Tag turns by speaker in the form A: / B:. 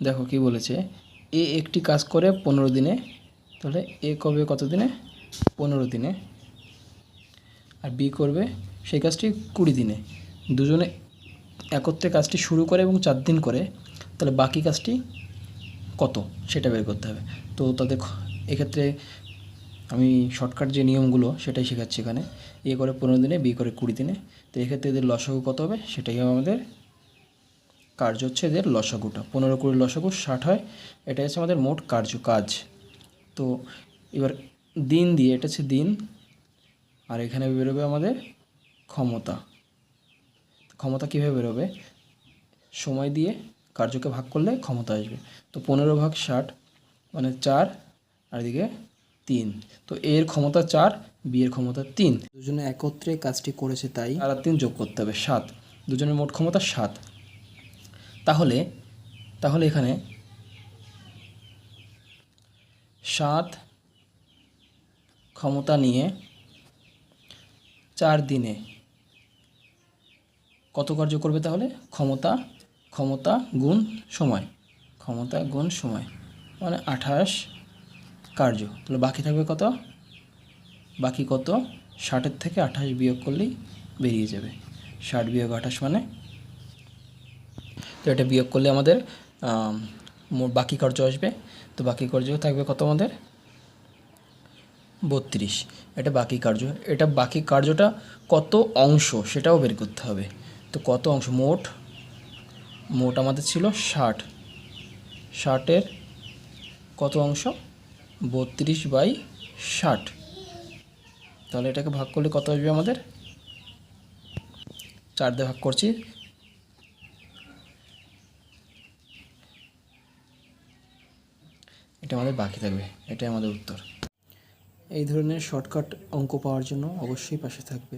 A: দেখো কি বলেছে, এ একটি কাজ করে পনেরো দিনে, তাহলে এ করবে কত দিনে? পনেরো দিনে। আর বি করবে সেই কাজটি কুড়ি দিনে। দুজনে একত্রে কাজটি শুরু করে এবং চার দিন করে, তাহলে বাকি কাজটি কত সেটা বের করতে হবে। তো তাদের এক্ষেত্রে আমি শর্টকাট যে নিয়মগুলো সেটাই শেখাচ্ছি এখানে। এ করে পনেরো দিনে, বি করে কুড়ি দিনে। তো এক্ষেত্রে এদের লসাগু কত হবে? সেটাই আমাদের কার্য হচ্ছে এদের লসাগুটা। পনেরো কুড়ি লসাগু ষাট হয়। এটা হচ্ছে আমাদের মোট কার্য কাজ। তো এবার দিন দিয়ে, এটা হচ্ছে দিন, আর এখানে বেরোবে আমাদের ক্ষমতা। ক্ষমতা কীভাবে বেরোবে? সময় দিয়ে কার্যকে ভাগ করলে ক্ষমতা আসবে। তো পনেরো ভাগ ষাট মানে চার, আর এদিকে তিন। তো এর ক্ষমতা চার বিয়ের ক্ষমতা তিন। দুজনে একত্রে কাজটি করেছে তাই আর তিন যোগ করতে হবে, সাত। দুজনের মোট ক্ষমতা সাত। তাহলে তাহলে এখানে সাত ক্ষমতা নিয়ে চার দিনে কত কার্য করবে তাহলে? ক্ষমতা ক্ষমতা গুণ সময়। ক্ষমতা গুণ সময়। মানে আঠাশ কার্য। তাহলে বাকি থাকবে কত? বাকি কত? ষাটের থেকে আঠাশ বিয়োগ করলেই বেরিয়ে যাবে। ষাট বিয়োগ আঠাশ মানে তো এটা বিয়োগ করলে আমাদের আম, বাকি কার্য আসবে। তো বাকি কার্য থাকবে কত আমাদের? বত্রিশ। এটা বাকি কার্য। এটা বাকি কার্যটা কত অংশ সেটাও বের করতে হবে। তো কত অংশ? মোট মোট আমাদের ছিল ষাট। ষাটের কত অংশ? বত্রিশ বাই ষাট। তাহলে এটাকে ভাগ করলে কত আসবে আমাদের? চার দিয়ে ভাগ করছি। এটা আমাদের বাকি থাকবে, এটাই আমাদের উত্তর। এই ধরনের শর্টকাট অঙ্ক পাওয়ার জন্য অবশ্যই পাশে থাকবে।